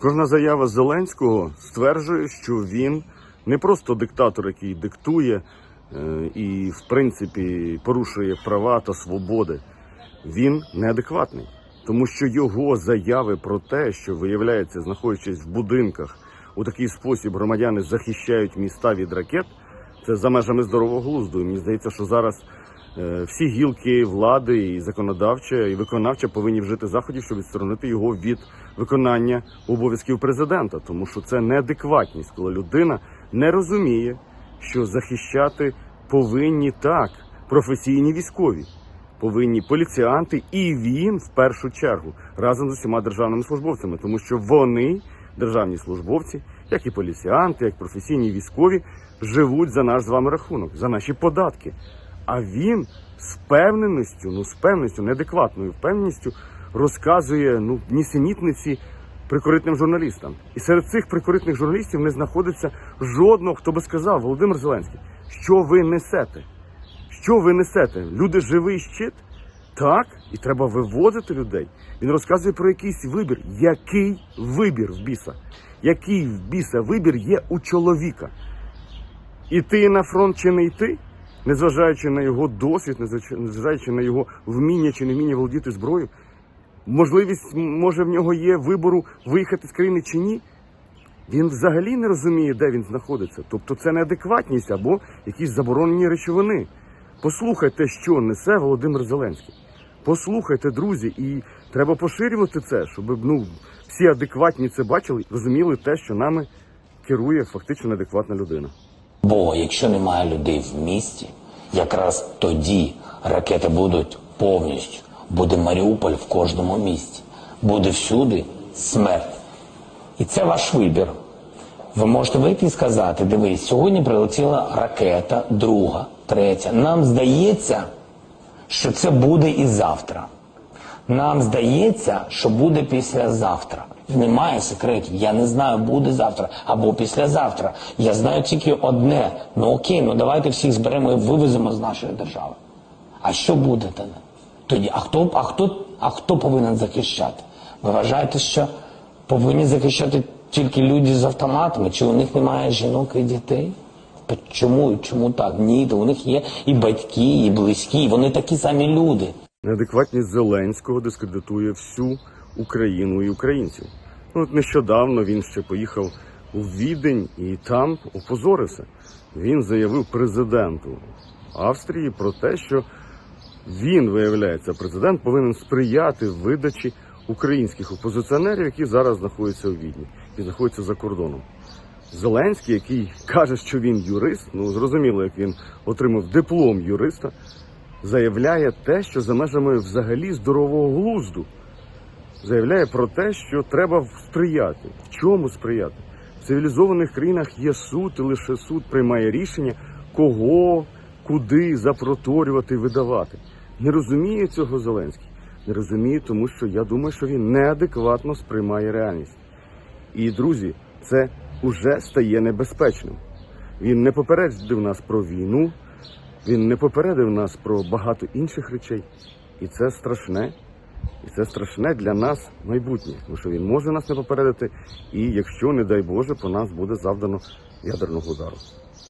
Кожна заява Зеленського стверджує, що він не просто диктатор, який диктує е, і, в принципі, порушує права та свободи. Він неадекватний, тому що його заяви про те, що виявляється, знаходячись в будинках, у такий спосіб громадяни захищають міста від ракет, це за межами здорового глузду. І мені здається, що зараз всі гілки влади, і законодавча, і виконавча повинні вжити заходів, щоб відсторонити його від виконання обов'язків президента, тому що це неадекватність, коли людина не розуміє, що захищати повинні так професійні військові, повинні поліціянти, і він в першу чергу разом з усіма державними службовцями, тому що вони, державні службовці, як і поліціянти, як професійні військові, живуть за наш з вами рахунок, за наші податки. А він з впевненістю, ну з впевненістю, неадекватною впевненістю розказує ну нісенітниці прикоритним журналістам. І серед цих прикоритних журналістів не знаходиться жодного, хто би сказав, Володимир Зеленський, що ви несете? Що ви несете? Люди живий щит? Так, і треба вивозити людей. Він розказує про якийсь вибір. Який вибір в біса? Який в біса вибір є у чоловіка? Іти на фронт чи не йти, незважаючи на його досвід, незважаючи- на його вміння чи невміння володіти зброєю, можливість, може, в нього є вибору виїхати з країни чи ні. Він взагалі не розуміє, де він знаходиться. Тобто це неадекватність або якісь заборонені речовини. Послухайте, що несе Володимир Зеленський. Послухайте, друзі, і треба поширювати це, щоб ну, всі адекватні це бачили, розуміли те, що нами керує фактично неадекватна людина. Бо якщо немає людей в місті, якраз тоді ракети будуть повністю. Буде Маріуполь в кожному місті. Буде всюди смерть. І це ваш вибір. Ви можете вийти і сказати: дивись, сьогодні прилетіла ракета, друга, третя. Нам здається, що це буде і завтра. Нам здається, що буде післязавтра. Немає секретів. Я не знаю, буде завтра або післязавтра. Я знаю тільки одне. Ну окей, ну давайте всіх зберемо і вивеземо з нашої держави. А що буде тоді? А хто, а хто, а хто повинен захищати? Ви вважаєте, що повинні захищати тільки люди з автоматами? Чи у них немає жінок і дітей? Чому? Чому так? Ні, то у них є і батьки, і близькі, вони такі самі люди. Неадекватність Зеленського дискредитує всю Україну і українців. Ну, от нещодавно він ще поїхав у Відень і там опозорився. Він заявив президенту Австрії про те, що він, виявляється, президент повинен сприяти видачі українських опозиціонерів, які зараз знаходяться у Відні і знаходяться за кордоном. Зеленський, який каже, що він юрист, ну зрозуміло, як він отримав диплом юриста, заявляє те, що за межами взагалі здорового глузду. Заявляє про те, що треба сприяти. В чому сприяти? В цивілізованих країнах є суд, і лише суд приймає рішення, кого, куди запроторювати видавати. Не розуміє цього Зеленський. Не розуміє, тому що я думаю, що він неадекватно сприймає реальність. І, друзі, це уже стає небезпечним. Він не попередив нас про війну, він не попередив нас про багато інших речей. І це страшне. І це страшне для нас майбутнє, тому що він може нас не попередити, і якщо, не дай Боже, по нас буде завдано ядерного удару.